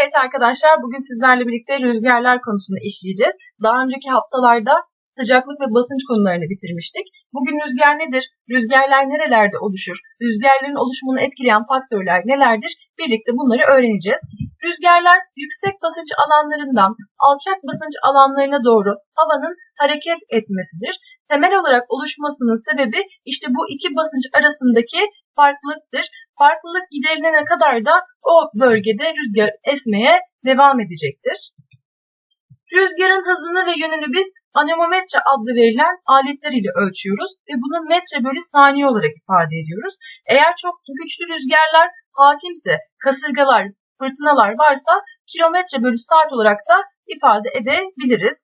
Evet arkadaşlar bugün sizlerle birlikte rüzgarlar konusunu işleyeceğiz. Daha önceki haftalarda sıcaklık ve basınç konularını bitirmiştik. Bugün rüzgar nedir? Rüzgarlar nerelerde oluşur? Rüzgarların oluşumunu etkileyen faktörler nelerdir? Birlikte bunları öğreneceğiz. Rüzgarlar yüksek basınç alanlarından alçak basınç alanlarına doğru havanın hareket etmesidir. Temel olarak oluşmasının sebebi işte bu iki basınç arasındaki farklılıktır. Farklılık giderilene kadar da o bölgede rüzgar esmeye devam edecektir. Rüzgarın hızını ve yönünü biz anemometre adlı verilen aletler ile ölçüyoruz ve bunu metre bölü saniye olarak ifade ediyoruz. Eğer çok güçlü rüzgarlar hakimse, kasırgalar, fırtınalar varsa kilometre bölü saat olarak da ifade edebiliriz.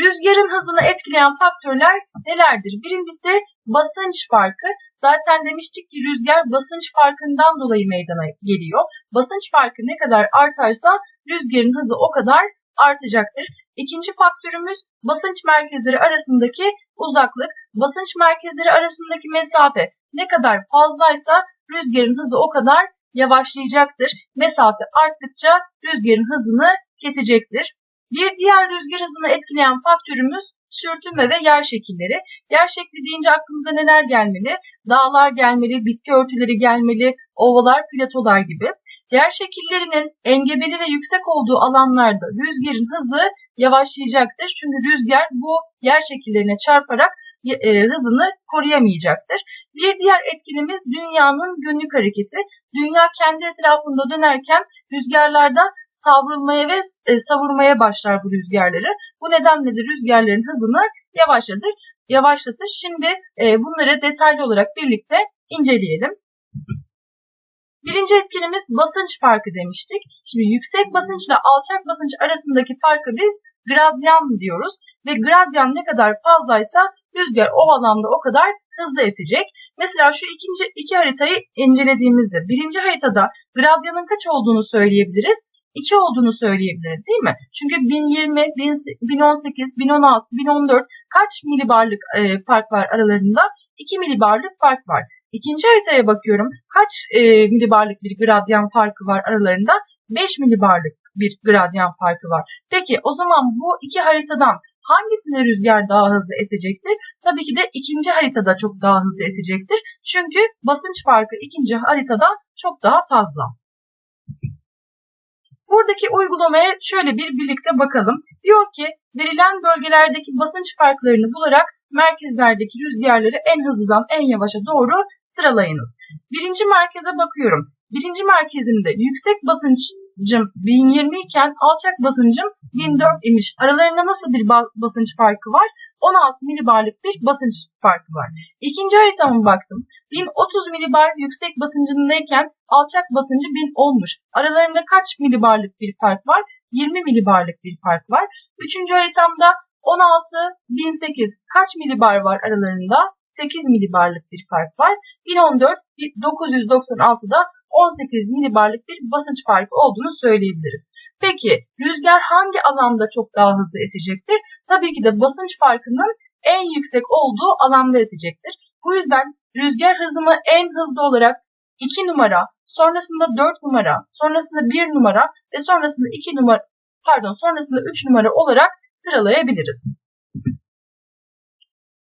Rüzgarın hızını etkileyen faktörler nelerdir? Birincisi basınç farkı. Zaten demiştik ki rüzgar basınç farkından dolayı meydana geliyor. Basınç farkı ne kadar artarsa rüzgarın hızı o kadar artacaktır. İkinci faktörümüz basınç merkezleri arasındaki uzaklık. Basınç merkezleri arasındaki mesafe ne kadar fazlaysa rüzgarın hızı o kadar yavaşlayacaktır. Mesafe arttıkça rüzgarın hızını kesecektir. Bir diğer rüzgar hızını etkileyen faktörümüz sürtünme ve yer şekilleri. Yer şekli deyince aklımıza neler gelmeli? Dağlar gelmeli, bitki örtüleri gelmeli, ovalar, platolar gibi. Yer şekillerinin engebeli ve yüksek olduğu alanlarda rüzgarın hızı yavaşlayacaktır. Çünkü rüzgar bu yer şekillerine çarparak hızını koruyamayacaktır. Bir diğer etkinimiz dünyanın günlük hareketi. Dünya kendi etrafında dönerken rüzgarlarda savrulmaya ve e, savurmaya başlar bu rüzgarları. Bu nedenle de rüzgarların hızını yavaşlatır. yavaşlatır. Şimdi e, bunları detaylı olarak birlikte inceleyelim. Birinci etkinimiz basınç farkı demiştik. Şimdi yüksek basınçla alçak basınç arasındaki farkı biz gradyan diyoruz. Ve gradyan ne kadar fazlaysa rüzgar o alanda o kadar hızlı esecek. Mesela şu ikinci iki haritayı incelediğimizde birinci haritada gradyanın kaç olduğunu söyleyebiliriz. 2 olduğunu söyleyebiliriz değil mi? Çünkü 1020, 1018, 1016, 1014 kaç milibarlık e, fark var aralarında? 2 milibarlık fark var. İkinci haritaya bakıyorum. Kaç e, milibarlık bir gradyan farkı var aralarında? 5 milibarlık bir gradyan farkı var. Peki o zaman bu iki haritadan hangisinde rüzgar daha hızlı esecektir? Tabii ki de ikinci haritada çok daha hızlı esecektir. Çünkü basınç farkı ikinci haritada çok daha fazla. Buradaki uygulamaya şöyle bir birlikte bakalım. Diyor ki verilen bölgelerdeki basınç farklarını bularak merkezlerdeki rüzgarları en hızlıdan en yavaşa doğru sıralayınız. Birinci merkeze bakıyorum. Birinci merkezimde yüksek basıncım 1020 iken alçak basıncım 1004 imiş. Aralarında nasıl bir basınç farkı var? 16 milibarlık bir basınç farkı var. İkinci haritama baktım. 1030 milibar yüksek basıncındayken alçak basıncı 1000 olmuş. Aralarında kaç milibarlık bir fark var? 20 milibarlık bir fark var. Üçüncü haritamda 16, 1008 kaç milibar var aralarında? 8 milibarlık bir fark var. 1014, 996'da 18 milibarlık bir basınç farkı olduğunu söyleyebiliriz. Peki rüzgar hangi alanda çok daha hızlı esecektir? Tabii ki de basınç farkının en yüksek olduğu alanda esecektir. Bu yüzden rüzgar hızını en hızlı olarak 2 numara, sonrasında 4 numara, sonrasında 1 numara ve sonrasında 2 numara pardon sonrasında 3 numara olarak sıralayabiliriz.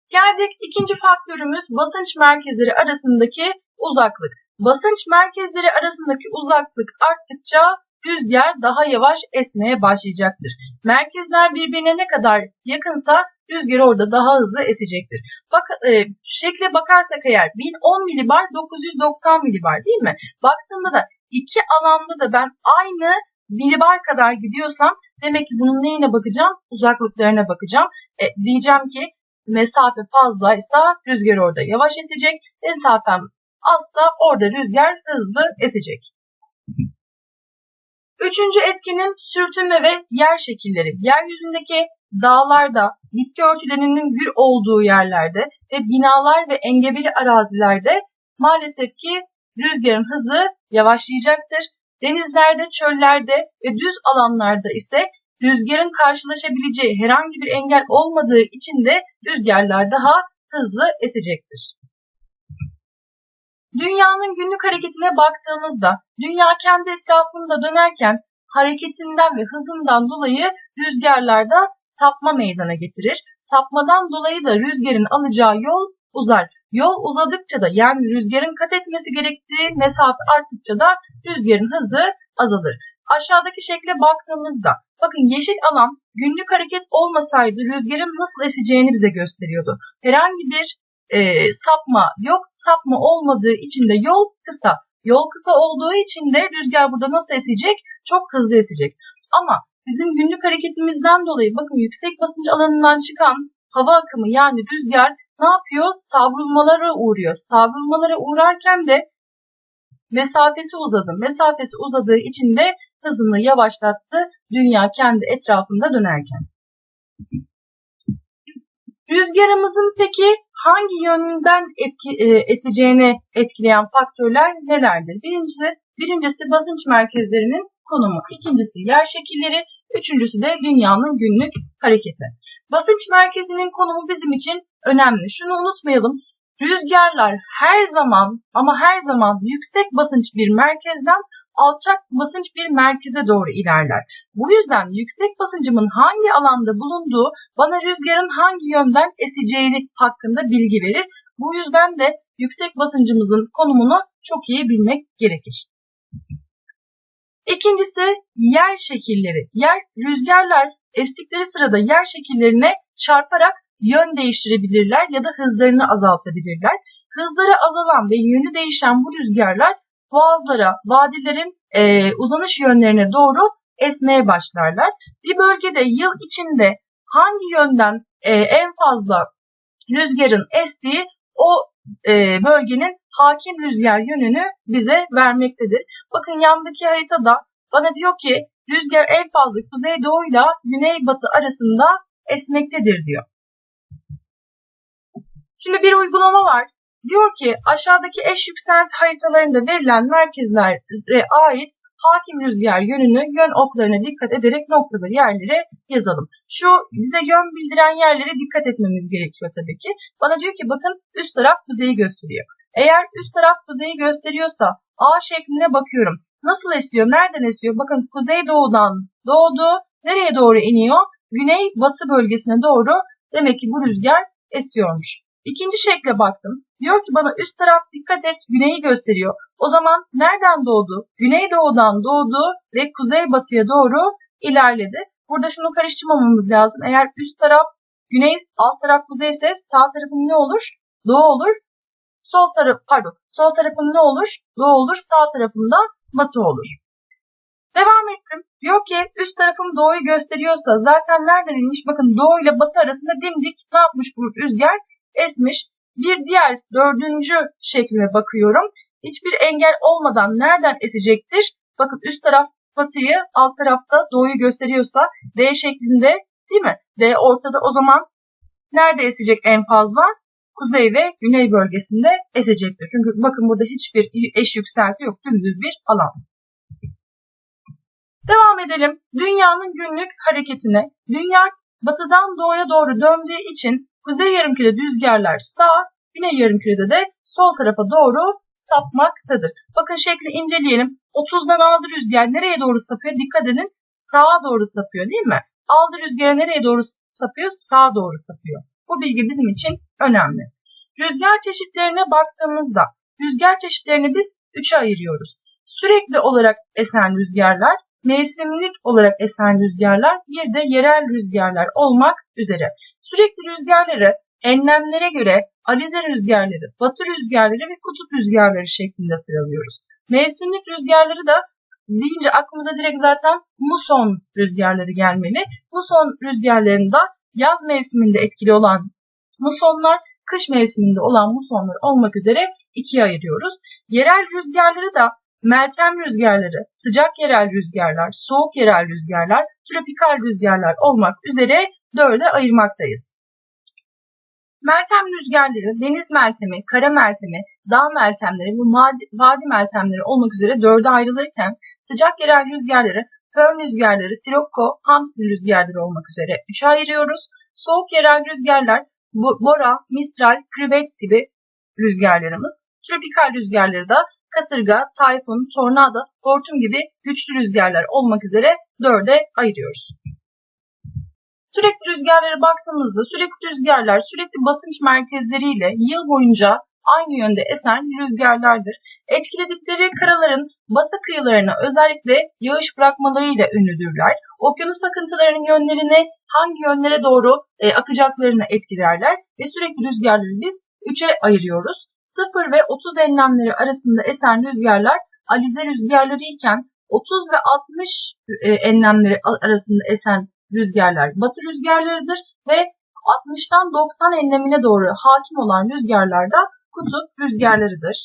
Geldik ikinci faktörümüz basınç merkezleri arasındaki uzaklık. Basınç merkezleri arasındaki uzaklık arttıkça rüzgar daha yavaş esmeye başlayacaktır. Merkezler birbirine ne kadar yakınsa rüzgar orada daha hızlı esecektir. Bak, e, şekle bakarsak eğer 1010 milibar 990 milibar değil mi? Baktığımda da iki alanda da ben aynı milibar kadar gidiyorsam demek ki bunun neyine bakacağım? Uzaklıklarına bakacağım. E, diyeceğim ki mesafe fazlaysa rüzgar orada yavaş esecek. Mesafem azsa orada rüzgar hızlı esecek. Üçüncü etkenin sürtünme ve yer şekilleri. Yeryüzündeki dağlarda, bitki örtülerinin gür olduğu yerlerde ve binalar ve engebeli arazilerde maalesef ki rüzgarın hızı yavaşlayacaktır. Denizlerde, çöllerde ve düz alanlarda ise rüzgarın karşılaşabileceği herhangi bir engel olmadığı için de rüzgarlar daha hızlı esecektir. Dünyanın günlük hareketine baktığımızda dünya kendi etrafında dönerken hareketinden ve hızından dolayı rüzgarlarda sapma meydana getirir. Sapmadan dolayı da rüzgarın alacağı yol uzar. Yol uzadıkça da yani rüzgarın kat etmesi gerektiği mesafe arttıkça da rüzgarın hızı azalır. Aşağıdaki şekle baktığımızda bakın yeşil alan günlük hareket olmasaydı rüzgarın nasıl eseceğini bize gösteriyordu. Herhangi bir e, sapma yok. Sapma olmadığı için de yol kısa. Yol kısa olduğu için de rüzgar burada nasıl esecek? Çok hızlı esecek. Ama bizim günlük hareketimizden dolayı bakın yüksek basınç alanından çıkan hava akımı yani rüzgar ne yapıyor? Savrulmalara uğruyor. Savrulmalara uğrarken de mesafesi uzadı. Mesafesi uzadığı için de hızını yavaşlattı dünya kendi etrafında dönerken. Rüzgarımızın peki hangi yönden etki, e, eseceğini etkileyen faktörler nelerdir? Birincisi, birincisi basınç merkezlerinin konumu, ikincisi yer şekilleri, üçüncüsü de dünyanın günlük hareketi. Basınç merkezinin konumu bizim için önemli. Şunu unutmayalım. Rüzgarlar her zaman ama her zaman yüksek basınç bir merkezden alçak basınç bir merkeze doğru ilerler. Bu yüzden yüksek basıncımın hangi alanda bulunduğu bana rüzgarın hangi yönden eseceğini hakkında bilgi verir. Bu yüzden de yüksek basıncımızın konumunu çok iyi bilmek gerekir. İkincisi yer şekilleri. Yer rüzgarlar estikleri sırada yer şekillerine çarparak yön değiştirebilirler ya da hızlarını azaltabilirler. Hızları azalan ve yönü değişen bu rüzgarlar boğazlara, vadilerin e, uzanış yönlerine doğru esmeye başlarlar. Bir bölgede yıl içinde hangi yönden e, en fazla rüzgarın estiği o e, bölgenin hakim rüzgar yönünü bize vermektedir. Bakın yandaki haritada bana diyor ki rüzgar en fazla kuzeydoğuyla güneybatı arasında esmektedir diyor. Şimdi bir uygulama var. Diyor ki aşağıdaki eş yükselti haritalarında verilen merkezlere ait hakim rüzgar yönünü yön oklarına dikkat ederek noktalı yerlere yazalım. Şu bize yön bildiren yerlere dikkat etmemiz gerekiyor tabii ki. Bana diyor ki bakın üst taraf kuzeyi gösteriyor. Eğer üst taraf kuzeyi gösteriyorsa A şekline bakıyorum. Nasıl esiyor? Nereden esiyor? Bakın kuzey doğudan doğdu. Nereye doğru iniyor? Güney batı bölgesine doğru. Demek ki bu rüzgar esiyormuş. İkinci şekle baktım. Diyor ki bana üst taraf dikkat et güneyi gösteriyor. O zaman nereden doğdu? Güneydoğudan doğdu ve kuzeybatıya doğru ilerledi. Burada şunu karıştırmamamız lazım. Eğer üst taraf güney, alt taraf kuzey ise sağ tarafın ne olur? Doğu olur. Sol taraf pardon, sol tarafın ne olur? Doğu olur. Sağ tarafında batı olur. Devam ettim. Diyor ki üst tarafım doğuyu gösteriyorsa zaten nereden inmiş? Bakın doğu ile batı arasında dimdik ne yapmış bu rüzgar? Esmiş. Bir diğer dördüncü şeklime bakıyorum. Hiçbir engel olmadan nereden esecektir? Bakın üst taraf batıyı, alt tarafta doğuyu gösteriyorsa D şeklinde değil mi? D ortada o zaman nerede esecek en fazla? Kuzey ve güney bölgesinde esecektir. Çünkü bakın burada hiçbir eş yükselti yok. Dümdüz bir alan. Devam edelim. Dünyanın günlük hareketine. Dünya batıdan doğuya doğru döndüğü için kuzey yarımkürede rüzgarlar sağ, güney yarımkürede de sol tarafa doğru sapmaktadır. Bakın şekli inceleyelim. 30'dan aldı rüzgar nereye doğru sapıyor? Dikkat edin sağa doğru sapıyor değil mi? Aldı rüzgar nereye doğru sapıyor? Sağa doğru sapıyor. Bu bilgi bizim için önemli. Rüzgar çeşitlerine baktığımızda rüzgar çeşitlerini biz üçe ayırıyoruz. Sürekli olarak esen rüzgarlar, mevsimlik olarak esen rüzgarlar, bir de yerel rüzgarlar olmak üzere. Sürekli rüzgarları enlemlere göre alize rüzgarları, batı rüzgarları ve kutup rüzgarları şeklinde sıralıyoruz. Mevsimlik rüzgarları da deyince aklımıza direkt zaten muson rüzgarları gelmeli. Muson rüzgarlarında yaz mevsiminde etkili olan musonlar, kış mevsiminde olan musonlar olmak üzere ikiye ayırıyoruz. Yerel rüzgarları da meltem rüzgarları, sıcak yerel rüzgarlar, soğuk yerel rüzgarlar, tropikal rüzgarlar olmak üzere dörde ayırmaktayız. Meltem rüzgarları, deniz meltemi, kara meltemi, dağ meltemleri ve vadi meltemleri olmak üzere dörde ayrılırken sıcak yerel rüzgarları, fön rüzgarları, sirokko, hamsi rüzgarları olmak üzere üçe ayırıyoruz. Soğuk yerel rüzgarlar, bora, mistral, krivets gibi rüzgarlarımız. Tropikal rüzgarları da kasırga, tayfun, tornado, hortum gibi güçlü rüzgarlar olmak üzere dörde ayırıyoruz. Sürekli rüzgarlara baktığımızda sürekli rüzgarlar sürekli basınç merkezleriyle yıl boyunca aynı yönde esen rüzgarlardır. Etkiledikleri karaların batı kıyılarına özellikle yağış bırakmalarıyla ünlüdürler. Okyanus akıntılarının yönlerini hangi yönlere doğru e, akacaklarını etkilerler ve sürekli rüzgarları biz üçe ayırıyoruz. 0 ve 30 enlemleri arasında esen rüzgarlar alize rüzgarları iken 30 ve 60 e, enlemleri arasında esen rüzgarlar batı rüzgarlarıdır ve 60'tan 90 enlemine doğru hakim olan rüzgarlar da kutup rüzgarlarıdır.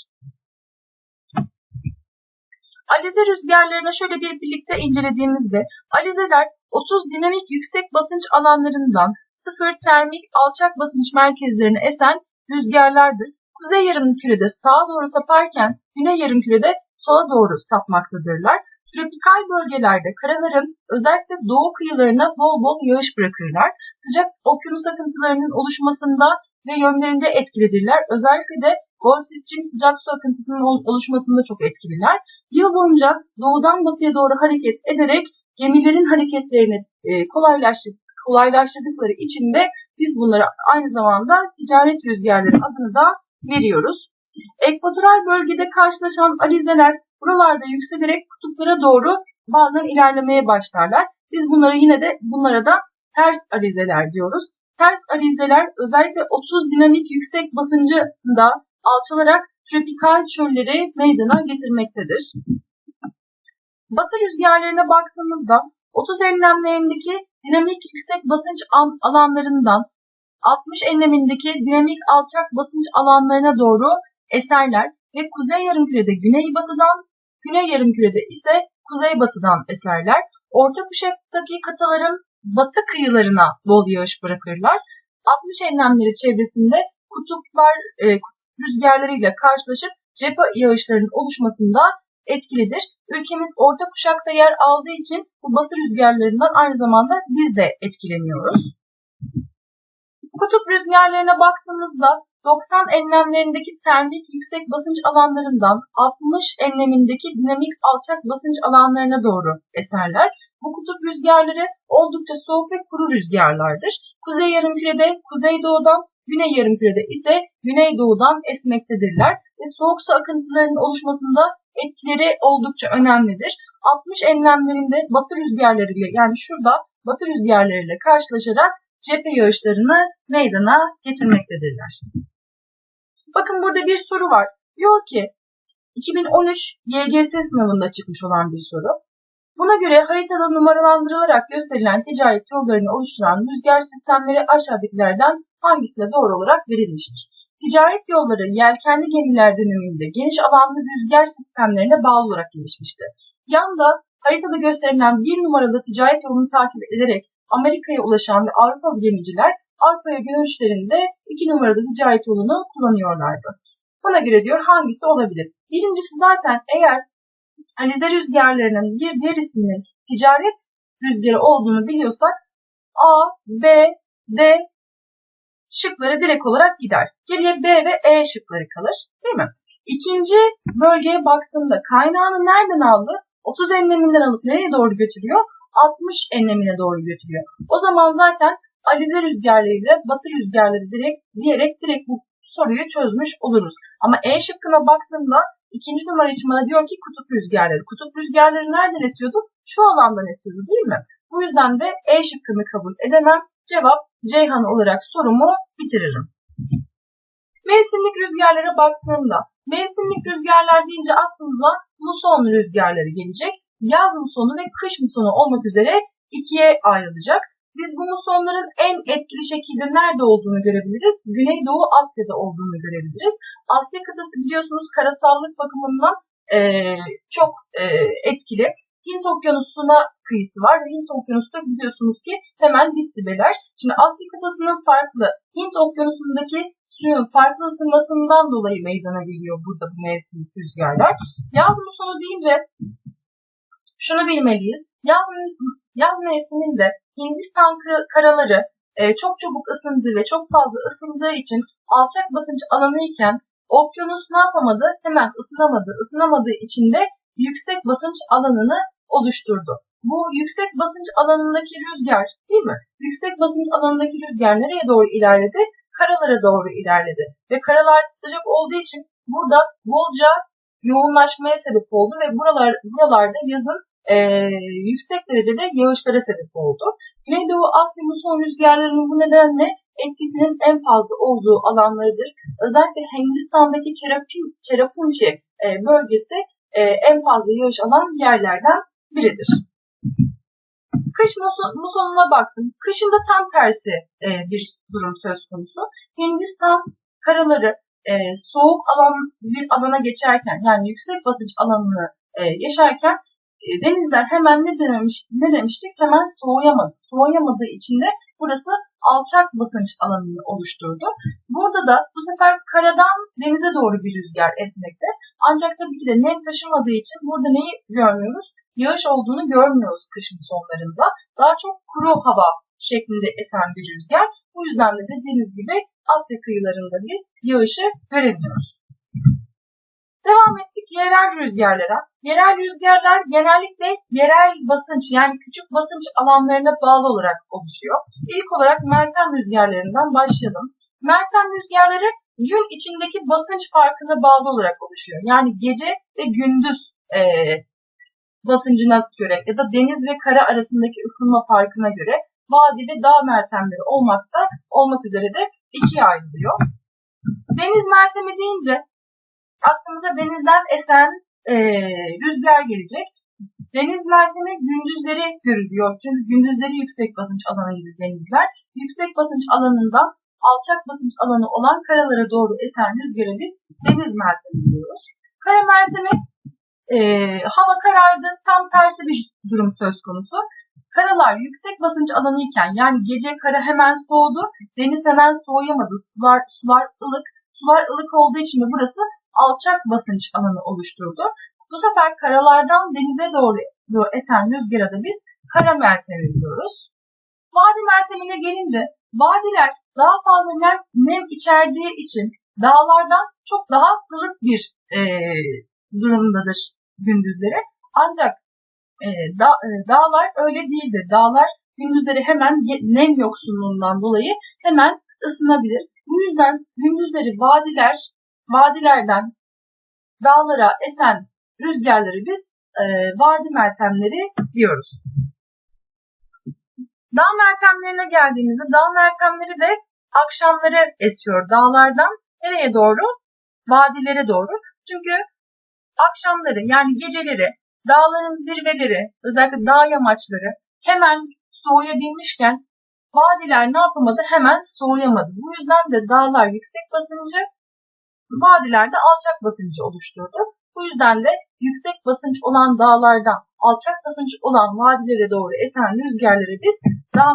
Alize rüzgarlarına şöyle bir birlikte incelediğimizde alizeler 30 dinamik yüksek basınç alanlarından 0 termik alçak basınç merkezlerine esen rüzgarlardır. Kuzey yarımkürede sağa doğru saparken güney yarımkürede sola doğru sapmaktadırlar. Tropikal bölgelerde karaların özellikle doğu kıyılarına bol bol yağış bırakırlar. Sıcak okyanus akıntılarının oluşmasında ve yönlerinde etkilidirler. Özellikle de Gulf Stream sıcak su akıntısının oluşmasında çok etkililer. Yıl boyunca doğudan batıya doğru hareket ederek gemilerin hareketlerini e, kolaylaştırdıkları için de biz bunlara aynı zamanda ticaret rüzgarları adını da veriyoruz. Ekvatoral bölgede karşılaşan alizeler buralarda yükselerek kutuplara doğru bazen ilerlemeye başlarlar. Biz bunlara yine de bunlara da ters alizeler diyoruz. Ters alizeler özellikle 30 dinamik yüksek basıncında alçalarak tropikal çölleri meydana getirmektedir. Batı rüzgarlarına baktığımızda 30 enlemlerindeki dinamik yüksek basınç alanlarından 60 enlemindeki dinamik alçak basınç alanlarına doğru eserler ve kuzey yarımkürede güneybatıdan, güney yarımkürede ise kuzeybatıdan eserler. Orta kuşaktaki kataların batı kıyılarına bol yağış bırakırlar. 60 enlemleri çevresinde kutuplar e, rüzgarlarıyla karşılaşıp cephe yağışlarının oluşmasında etkilidir. Ülkemiz orta kuşakta yer aldığı için bu batı rüzgarlarından aynı zamanda biz de etkileniyoruz. Kutup rüzgarlarına baktığımızda 90 enlemlerindeki termik yüksek basınç alanlarından 60 enlemindeki dinamik alçak basınç alanlarına doğru eserler. Bu kutup rüzgarları oldukça soğuk ve kuru rüzgarlardır. Kuzey yarımkürede kuzeydoğudan, güney yarımkürede ise güneydoğudan esmektedirler ve soğuk su akıntılarının oluşmasında etkileri oldukça önemlidir. 60 enlemlerinde batı rüzgarlarıyla yani şurada batı rüzgarlarıyla karşılaşarak cephe yağışlarını meydana getirmektedirler. Bakın burada bir soru var. Diyor ki 2013 YGS sınavında çıkmış olan bir soru. Buna göre haritada numaralandırılarak gösterilen ticaret yollarını oluşturan rüzgar sistemleri aşağıdakilerden hangisine doğru olarak verilmiştir? Ticaret yolları yelkenli gemiler döneminde geniş alanlı rüzgar sistemlerine bağlı olarak gelişmişti. Yanda haritada gösterilen bir numaralı ticaret yolunu takip ederek Amerika'ya ulaşan ve Avrupalı gemiciler Avrupa'ya dönüşlerinde iki numaralı ticaret yolunu kullanıyorlardı. Buna göre diyor hangisi olabilir? Birincisi zaten eğer alize rüzgarlarının bir diğer isminin ticaret rüzgarı olduğunu biliyorsak A, B, D şıkları direkt olarak gider. Geriye B ve E şıkları kalır. Değil mi? İkinci bölgeye baktığımda kaynağını nereden aldı? 30 enleminden alıp nereye doğru götürüyor? 60 enlemine doğru götürüyor. O zaman zaten alize rüzgarlarıyla batı rüzgarları direkt diyerek direkt bu soruyu çözmüş oluruz. Ama E şıkkına baktığımda ikinci numara için bana diyor ki kutup rüzgarları. Kutup rüzgarları nereden esiyordu? Şu alandan esiyordu değil mi? Bu yüzden de E şıkkını kabul edemem. Cevap Ceyhan olarak sorumu bitiririm. Mevsimlik rüzgarlara baktığımda mevsimlik rüzgarlar deyince aklınıza muson rüzgarları gelecek. Yaz musonu ve kış musonu olmak üzere ikiye ayrılacak. Biz bu musonların en etkili şekilde nerede olduğunu görebiliriz. Güneydoğu Asya'da olduğunu görebiliriz. Asya kıtası biliyorsunuz karasallık bakımından e, çok e, etkili. Hint Okyanusu'na kıyısı var ve Hint Okyanusu da biliyorsunuz ki hemen dip dibeler. Şimdi Asya kıtasının farklı, Hint Okyanusu'ndaki suyun farklı ısınmasından dolayı meydana geliyor burada bu mevsim rüzgarlar. Yaz musonu deyince şunu bilmeliyiz. Yaz, yaz mevsiminde Hindistan karaları e, çok çabuk ısındığı ve çok fazla ısındığı için alçak basınç alanı iken okyanus ne yapamadı? Hemen ısınamadı. Isınamadığı için de yüksek basınç alanını oluşturdu. Bu yüksek basınç alanındaki rüzgar değil mi? Yüksek basınç alanındaki rüzgar nereye doğru ilerledi? Karalara doğru ilerledi. Ve karalar sıcak olduğu için burada bolca yoğunlaşmaya sebep oldu ve buralar buralarda yazın e, yüksek derecede yağışlara sebep oldu. Güneydoğu Asya muson rüzgarlarının bu nedenle etkisinin en fazla olduğu alanlarıdır. Özellikle Hindistan'daki Cherapun- Cherrapunchi e, bölgesi e, en fazla yağış alan yerlerden biridir. Kış muson, musonuna baktım. Kışın da tam tersi e, bir durum söz konusu. Hindistan karaları e, soğuk alan bir alana geçerken yani yüksek basınç alanını e, yaşarken e, denizler hemen ne demiş ne demiştik? Hemen soğuyamadı. Soğuyamadığı için de burası alçak basınç alanını oluşturdu. Burada da bu sefer karadan denize doğru bir rüzgar esmekte. Ancak tabii ki de nem taşımadığı için burada neyi görmüyoruz? Yağış olduğunu görmüyoruz kışın sonlarında. Daha çok kuru hava şeklinde esen bir rüzgar. Bu yüzden de dediğiniz gibi Asya kıyılarında biz yağışı göremiyoruz. Devam ettik yerel rüzgarlara. Yerel rüzgarlar genellikle yerel basınç yani küçük basınç alanlarına bağlı olarak oluşuyor. İlk olarak Meltem rüzgarlarından başlayalım. Meltem rüzgarları gün içindeki basınç farkına bağlı olarak oluşuyor. Yani gece ve gündüz e, basıncına göre ya da deniz ve kara arasındaki ısınma farkına göre vadi ve dağ meltemleri olmakta olmak üzere de ikiye ayrılıyor. Deniz meltemi deyince aklımıza denizden esen e, rüzgar gelecek. Deniz meltemi gündüzleri görülüyor. Çünkü gündüzleri yüksek basınç alanıydı denizler. Yüksek basınç alanından alçak basınç alanı olan karalara doğru esen rüzgarı biz deniz meltemi diyoruz. Kara meltemi e, hava karardı. Tam tersi bir durum söz konusu. Karalar yüksek basınç alanı iken yani gece kara hemen soğudu. Deniz hemen soğuyamadı. Sular, sular ılık. Sular ılık olduğu için de burası alçak basınç alanı oluşturdu. Bu sefer karalardan denize doğru esen rüzgara da biz kara meltemi diyoruz. Vadi meltemine gelince vadiler daha fazla nem, nem içerdiği için dağlardan çok daha ılık bir e, durumdadır gündüzleri. Ancak e, da, e, dağlar öyle değildir. Dağlar gündüzleri hemen nem yoksunluğundan dolayı hemen ısınabilir. Bu yüzden gündüzleri vadiler vadilerden dağlara esen rüzgarları biz e, vadi meltemleri diyoruz. Dağ meltemlerine geldiğimizde dağ meltemleri de akşamları esiyor dağlardan nereye doğru? Vadilere doğru. Çünkü akşamları yani geceleri dağların zirveleri özellikle dağ yamaçları hemen soğuyabilmişken vadiler ne yapamadı? Hemen soğuyamadı. Bu yüzden de dağlar yüksek basıncı vadilerde alçak basıncı oluşturdu. Bu yüzden de yüksek basınç olan dağlardan alçak basınç olan vadilere doğru esen rüzgarları biz dağ